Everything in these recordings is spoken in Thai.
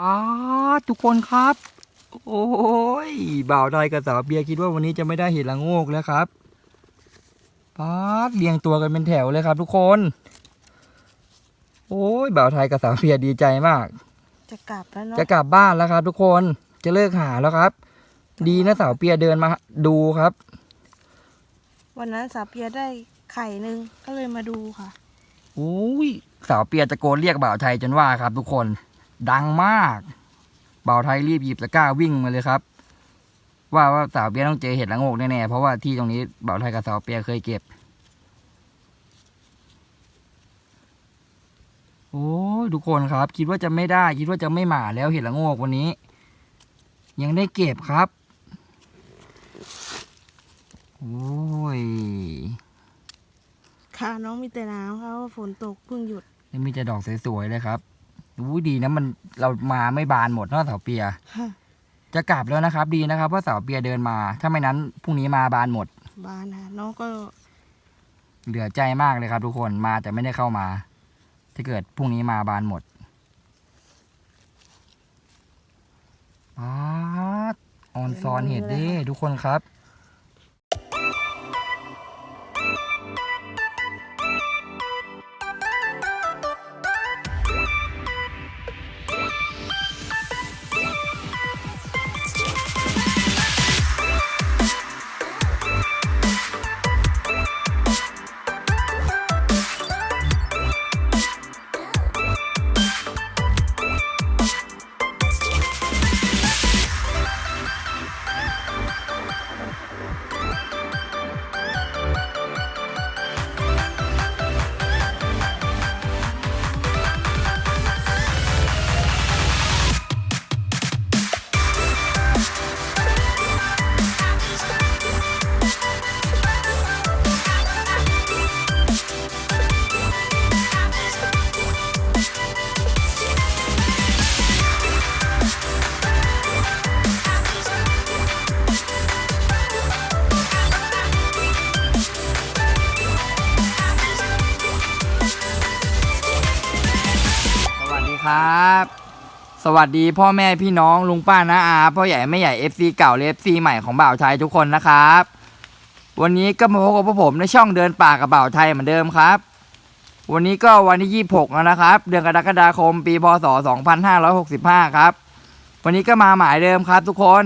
อ๋อทุกคนครับ โอ้ยบ่าวไทยกับสาวเบียร์คิดว่าวันนี้จะไม่ได้เห็ดละโงกแล้วครับป๊าดเรียงตัวกันเป็นแถวเลยครับ ทุกคน โอ้ยบ่าวไทยกับสาวเบียร์ดีใจมาก จะกลับแล้วเนาะจะกลับบ้านแล้วครับ ทุกคนจะเลิกหาแล้วครับ ดีนะสาวเปียเดินมาดูครับ วันนั้นสาวเปียได้ไข่หนึ่งก็เลยมาดูค่ะโอ้ยสาวเปียตะโกนเรียกบ่าวไทยจนว่าครับ ทุกคน ดังมากบ่าวไทยรีบหยิบตะกร้าวิ่งมาเลยครับ ว่าว่าสาวเปียต้องเจอเห็ดละโงกแน่ๆเพราะว่าที่ตรงนี้บ่าวไทยกับสาวเปียเคยเก็บ โอ้ยทุกคนครับ คิดว่าจะไม่ได้ คิดว่าจะไม่มาแล้วเห็ดละโงกวันนี้ ยังได้เก็บครับโอ้ยค่ะน้องมีแต่น้ำค่ะเพราะว่าฝนตกเพิ่งหยุดนี่มีแต่ดอกสวยๆเลยครับ อู้ดีนะมันเรามาไม่บานหมดเนอะเสาเปีย ค่ะจะกลับแล้วนะครับ ดีนะครับเพราะเสาเปียเดินมา ถ้าไม่นั้นพรุ่งนี้มาบานหมด บานค่ะน้องก็เหลือใจมากเลยครับ ทุกคนมาแต่ไม่ได้เข้ามา ถ้าเกิดพรุ่งนี้มาบานหมดป๊าดออนซอนเห็ดเด้ทุกคนครับ ครับ สวัสดีพ่อแม่พี่น้องลุงป้าน้าอาพ่อใหญ่แม่ใหญ่ FC เก่าและ FC ใหม่ของบ่าวไทยทุกคนนะครับ วันนี้ก็มาพบกับพวกผมในช่องเดินป่ากับบ่าวไทยเหมือนเดิมครับ วันนี้ก็วันที่ 26 แล้วนะครับ เดือนกรกฎาคมปีพศ 2565 ครับ วันนี้ก็มาหมายเดิมครับทุกคน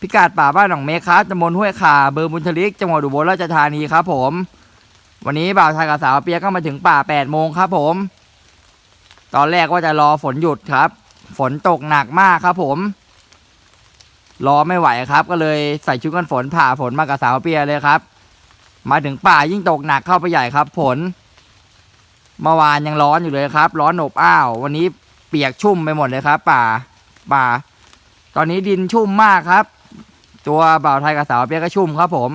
พิกัดป่าบ้านหนองเมฆครับตำบลห้วยขาเบอร์บุญทลิกจังหวัดอุบลราชธานีครับผม วันนี้บ่าวไทยกับสาวเปียก็มาถึงป่า 8 โมงครับผม ตอนแรกว่าจะรอฝนหยุดครับ ฝนตกหนักมากครับ ผม รอไม่ไหวครับ ก็เลยใส่ชุดกันฝนผ่าฝนมากับสาวเปียเลยครับ มาถึงป่ายิ่งตกหนักเข้าไปใหญ่ครับฝนเมื่อวานยังร้อนอยู่เลยครับ ร้อนอบอ้าว วันนี้เปียกชุ่มไปหมดเลยครับ ป่า ป่า ตอนนี้ดินชุ่มมากครับ ตัวบ่าวไทยกับสาวเปียก็ชุ่มครับ ผม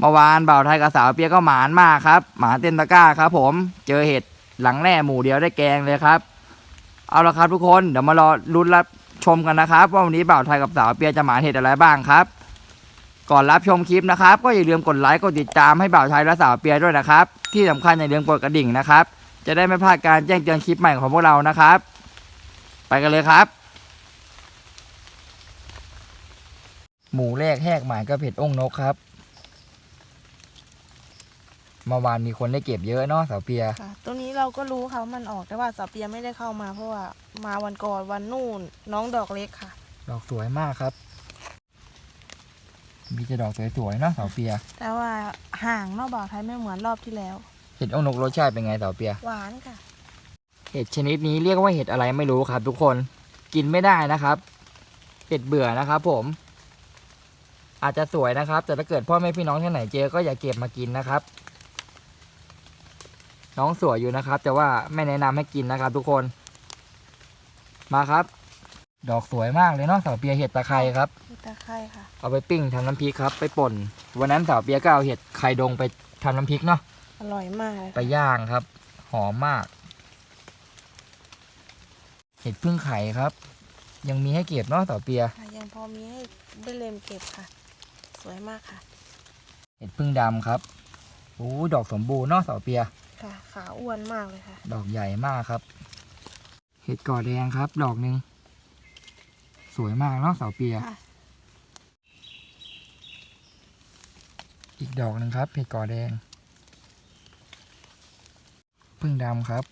เมื่อวานบ่าวไทยกับสาวเปียก็หมานมากครับ หมาเต้นตะก้าครับ ผม เจอเห็ด หลังแร่หมู่เดียวได้แกงเลยครับ เอาละครับทุกคนเดี๋ยวมารอลุ้นรับชมกันนะครับ ว่าวันนี้บ่าวไทยกับสาวเปียจะหมานเห็ดอะไรบ้างครับ ก่อนรับชมคลิปนะครับ ก็อย่าลืมกดไลค์กดติดตามให้บ่าวไทยและสาวเปียด้วยนะครับ ที่สำคัญอย่าลืมกดกระดิ่งนะครับ จะได้ไม่พลาดการแจ้งเตือนคลิปใหม่ของพวกเรานะครับ ไปกันเลยครับ หมูแรกแหกหมายก็เผ็ดองนกครับ เมื่อวานมีคนได้เก็บเยอะเนาะสาวเปียค่ะตรงนี้เราก็รู้ค่ะว่ามันออกแต่ว่าสาวเปียไม่ได้เข้ามา เพราะว่ามาวันก่อนวันนู่น น้องดอกเล็กค่ะ ดอกสวยมากครับ มีแต่ดอกสวยๆเนาะสาวเปีย แต่ว่าห่างนอกบ่าวไทยไม่เหมือนรอบที่แล้ว เห็ดองค์นกรสชาติเป็นไงสาวเปีย หวานค่ะ เห็ดชนิดนี้เรียกว่าเห็ดอะไรไม่รู้ครับ ทุกคนกินไม่ได้นะครับ เห็ดเบื่อนะครับผม อาจจะสวยนะครับ แต่ถ้าเกิดพ่อแม่พี่น้องที่ไหนเจอก็อย่าเก็บมากินนะครับ น้องสวยอยู่นะครับ แต่ว่าไม่แนะนำให้กินนะครับ ทุกคน มาครับ ดอกสวยมากเลยเนาะสาวเปียเห็ดตะไคร้ครับมีตะไคร้ค่ะ เอาไปปิ้งทำน้ำพริกครับ ไปป่น วันนั้นสาวเปียก็เอาเห็ดไข่ดงไปทำน้ำพริกเนาะ อร่อยมากเลยไปย่างครับ หอมมาก เห็ดพึ่งไข่ครับ ยังมีให้เก็บเนาะสาวเปียค่ะยังพอมีให้ได้เล็มเก็บค่ะ สวยมากค่ะ เห็ดพึ่งดำครับโอ้ดอกสมบูรณ์เนาะสาวเปีย ค่ะ ขาอ้วนมากเลยค่ะ ดอกใหญ่มากครับ เห็ดก่อแดงครับ ดอกหนึ่งสวยมากเนาะสาวเปีย ค่ะ อีกดอกหนึ่งครับเห็ดกอแดง พึ่งดำครับ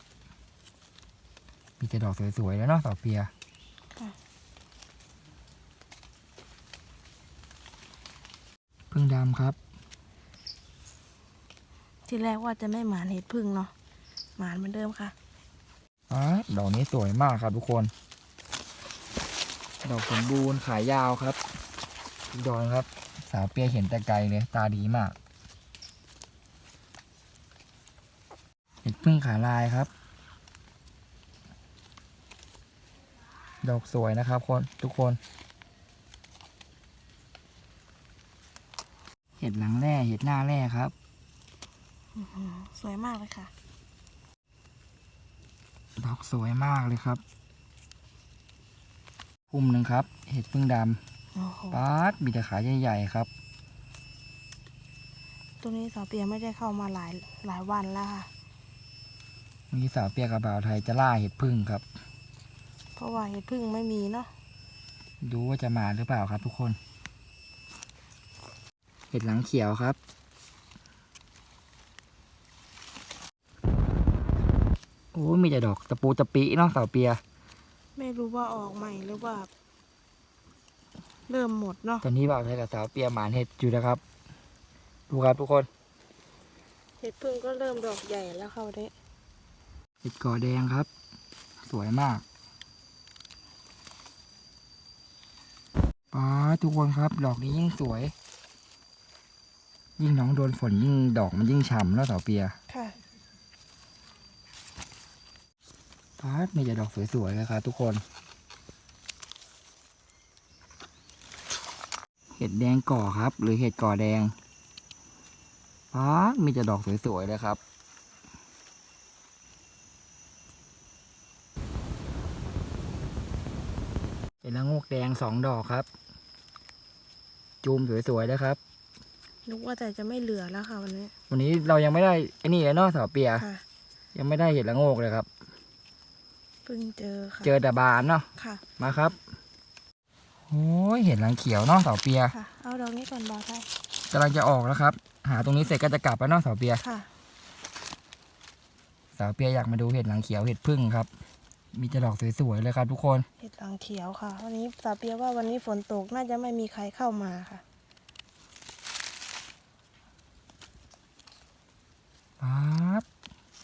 มีแต่ดอกสวยๆแล้วเนาะสาวเปีย ค่ะ พึ่งดำครับ ที่แรกว่าจะไม่หมานเห็ดพึ่งเนาะหมานเหมือนเดิมค่ะอ๋อดอกนี้สวยมากครับทุกคน ดอกสมบูรณ์ขายยาวครับอีกดอกนึงครับ สาวเปียเห็นแต่ไกลเลยตาดีมาก เห็ดพึ่งขาลายครับ ดอกสวยนะครับคนทุกคน เห็ดหลังแร่เห็ดหน้าแร่ครับ สวยมากเลยค่ะ ดอกสวยมากเลยครับพุ่มหนึ่งครับ เห็ดพึ่งดโอ้โหำป๊าดมีแต่ขาใหญ่ๆครับ ตัวนี้สาวเปียไม่ได้เข้ามาหลายหลายวันแล้วค่ะมีสาวเปียกระบ่าวไทยจะล่าเห็ดพึ่งครับ เพราะว่าเห็ดพึ่งไม่มีเนาะดูว่าจะมาหรือเปล่าครับทุกคน เห็ดหลังเขียวครับ โอ้มีแต่ดอกตะปูตะปิเนาะสาวเปีย ไม่รู้ว่าออกใหม่หรือว่า เริ่มหมดเนาะตอนนี้บ่าวไทยกับสาวเปียหมานเห็ดอยู่นะครับ ดูครับทุกคนเห็ดพึ่งก็เริ่มดอกใหญ่แล้วค่ะวันนี้เห็ดกอแดงครับ สวยมากป๊าดทุกคนครับ ดอกนี้ยิ่งสวย ยิ่งน้องโดนฝนยิ่งดอกมันยิ่งฉ่ำแล้วสาวเปีย ค่ะ พาร์ทมีแต่ดอกสวยๆเลยครับทุกคน เห็ดแดงก่อครับ หรือเห็ดก่อแดงพาร์ทมีแต่ดอกสวยๆเลยครับเห็ดละโงกแดงสองดอกครับ จูมสวยๆเลยครับ นึกว่าแต่จะไม่เหลือแล้วค่ะวันนี้ วันนี้เรายังไม่ได้ไอ้นี่เลยเนาะสาวเปีย ค่ะ ยังไม่ได้เห็ดละโงกเลยครับ เพิ่งเจอค่ะ เจอแต่บานเนาะค่ะ มาครับโอ้ยเห็ดหลังเขียวเนาะสาวเปียค่ะ เอาดอกนี้ก่อนบอใช่กำลังจะออกแล้วครับ หาตรงนี้เสร็จก็จะกลับแล้วเนาะสาวเปียค่ะสาวเปียอยากมาดูเห็ดหลังเขียวเห็ดพึ่งครับ มีแต่ดอกสวยๆเลยครับทุกคน เห็ดหลังเขียวค่ะ วันนี้สาเปียว่าวันนี้ฝนตกน่าจะไม่มีใครเข้ามาค่ะปั๊บ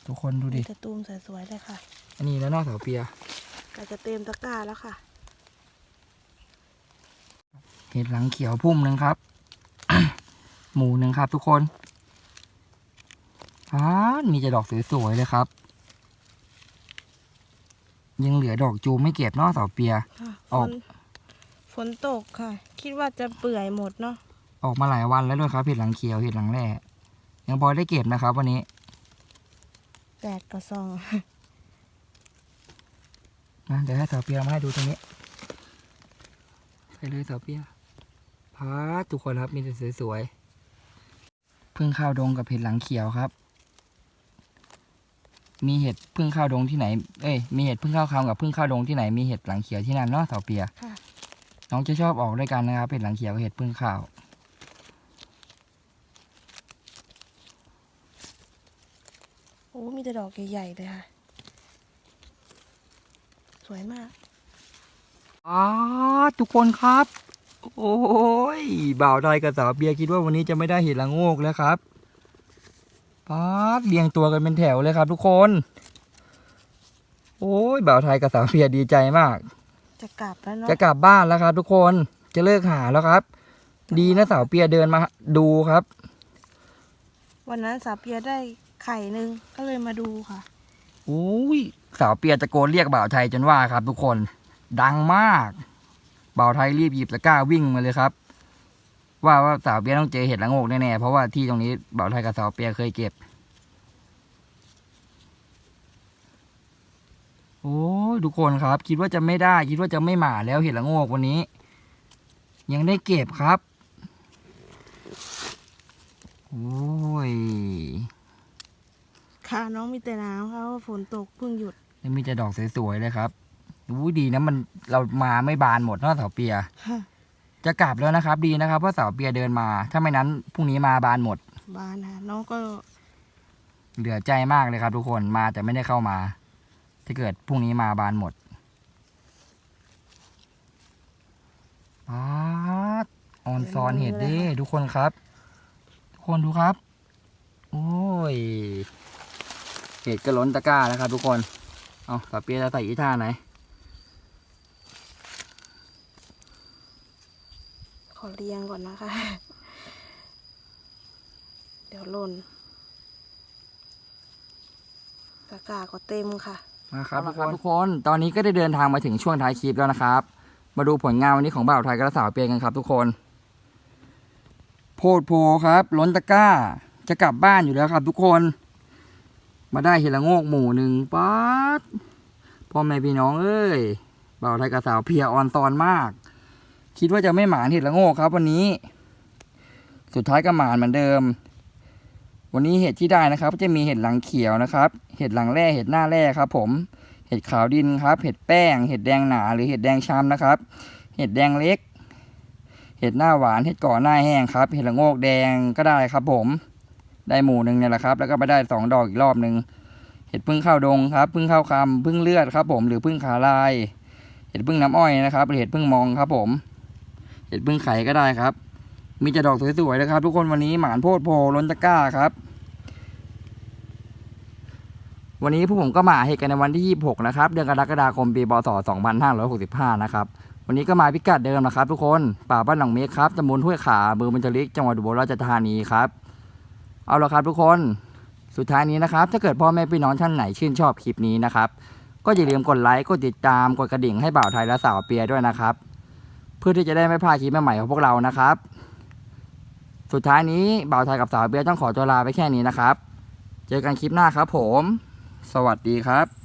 ทุกคนดูมีดิแต่ตูมสวยๆเลยค่ะ อันนี้แล้วเนาะสาวเปียก็จะเต็มตะกร้าแล้วค่ะ เห็ดหลังเขียวพุ่มหนึ่งครับ หมูหนึ่งครับทุกคนปั๊บมีแต่ดอกสวยๆเลยครับ ยังเหลือดอกจูมไม่เก็บเนาะสาวเปีย ค่ะอฝอก นฝนตกค่ะ คิดว่าจะเปื่อยหมดเนาะออกมาหลายวันแล้วด้วยครับเห็ดหลังเขียวเห็ดหลังแร่ยังพอได้เก็บนะครับ วันนี้ แดดกระซอง นะเดี๋ยวให้สาวเปียมาให้ดูตรงนี้ไปเลยสาวเปียพาดทุกคนครับมีแต่สวยๆพึ่งข้าวดงกับเห็ดหลังเขียวครับ มีเห็ดพึ่งข้าวดงที่ไหน เอ้ยมีเห็ดพึ่งข้าวคำกับพึ่งข้าวดงที่ไหนมีเห็ดหลังเขียวที่นั่นเนาะสาวเปียค่ะน้องจะชอบออกด้วยกันนะครับเห็ดหลังเขียวกับเห็ดพึ่งข้าวโอ้มีแต่ดอกใหญ่ๆเลยค่ะส วยมากอ๋อทุกคนครับ โอ้ยบ่าวดอยกับสาวเบียร์คิดว่าวันนี้จะไม่ได้เห็ดละโงกแล้วครับป๊าดเรียงตัวกันเป็นแถวเลยครับ ทุกคน โอ้ยบ่าวไทยกับสาวเบียร์ดีใจมาก จะกลับแล้วเนาะจะกลับบ้านแล้วครับ ทุกคนจะเลิกหาแล้วครับ ดีนะสาวเปียเดินมาดูครับ วันนั้นสาเปียได้ไข่หนึ่งก็เลยมาดูค่ะโอ้ย สาวเปียตะโกนเรียกบ่าวไทยจนว่าครับ ทุกคนดังมากบ่าวไทยรีบหยิบตะกร้าวิ่งมาเลยครับ ว่าว่าสาวเปียต้องเจอเห็ดละงกแน่ๆเพราะว่าที่ตรงนี้บ่าวไทยกับสาวเปียเคยเก็บ โอ้ยทุกคนครับ คิดว่าจะไม่ได้ คิดว่าจะไม่หมาแล้วเห็ดละงกวันนี้ ยังได้เก็บครับโอ้ย ค่ะ น้องมีแต่น้ำค่ะเพราะว่าฝนตกเพิ่งหยุดยังมีแต่ดอกสวยๆเลยครับอู้ดีนะมันเรามาไม่บานหมดเนอะเสาเปียจะกลับแล้วนะครับ ดีนะครับเพราะเสาเปียเดินมา ถ้าไม่นั้นพรุ่งนี้มาบานหมดบ้านนะน้องก็เหลือใจมากเลยครับ ทุกคนมาแต่ไม่ได้เข้ามา ถ้าเกิดพรุ่งนี้มาบานหมดป๊าดออนซอนเห็ดเด้ทุกคนครับ ทุกคนดูครับ โอ้ย เห็ดก็ล้นตะกร้าแล้วครับทุกคน เอาสาเปียจะใส่อีท่าไหน ขอเรียงก่อนนะคะ เดี๋ยวหล่นตะกร้าก็เต็มค่ะมาครับทุกคนทุกคน ตอนนี้ก็ได้เดินทางมาถึงช่วงท้ายคลิปแล้วนะครับ มาดูผลงานวันนี้ของบ่าวไทยกระสาวเปียกันครับทุกคน โพดโพครับ ล้นตะกร้า จะกลับบ้านอยู่แล้วครับทุกคน มาได้เห็ดละโงกหมู่หนึ่งป๊าดพ่อแม่พี่น้องเอ้ยบ่าวไทยกระสาวเพียออนตอนมาก คิดว่าจะไม่หมานเห็ดละโงกครับ วันนี้ สุดท้ายก็หมานเหมือนเดิม วันนี้เห็ดที่ได้นะครับก็จะมีเห็ดหลังเขียวนะครับ เห็ดหลังแร่เห็ดหน้าแร่ครับ ผม เห็ดขาวดินครับ เห็ดแป้ง เห็ดแดงหนาหรือเห็ดแดงช้ำนะครับ เห็ดแดงเล็ก เห็ดหน้าหวาน เห็ดก่อหน้าแห้งครับ เห็ดละโงกแดงก็ได้ครับ ผม ได้หมู่หนึ่งเนี่ยแหละครับ แล้วก็ไปได้สองดอกอีกรอบหนึ่งเห็ดพึ่งข้าวดงครับพึ่งข้าวคำพึ่งเลือดครับ ผมหรือพึ่งขาลาย เห็ดพึ่งน้ำอ้อยนะครับหรือเห็ดพึ่งมองครับ ผม เห็ดพึ่งไข่ก็ได้ครับ มีจะดอกสวยๆนะครับ ทุกคนวันนี้หมานโพดโพล้นตะก้าครับวันนี้พวกผมก็มาเหตุกันในวันที่ 26 นะครับ เดือนกรกฎาคมปีพศ2565 นะครับ วันนี้ก็มาพิกัดเดิมนะครับทุกคน ป่าบ้านหนองเมฆครับตำบลห้วยขาเมืองบรรจลิก จังหวัดอุบลราชธานีครับ เอาละครับทุกคนสุดท้ายนี้นะครับ ถ้าเกิดพ่อแม่พี่น้องท่านไหนชื่นชอบคลิปนี้นะครับ ก็อย่าลืมกดไลค์ กดติดตาม กดกระดิ่งให้บ่าวไทยและสาวเปียด้วยนะครับ เพื่อที่จะได้ไม่พลาดคลิปใหม่ๆของพวกเรานะครับ สุดท้ายนี้บ่าวไทยกับสาวเปียต้องขอตัวลาไปแค่นี้นะครับ เจอกันคลิปหน้าครับผม สวัสดีครับ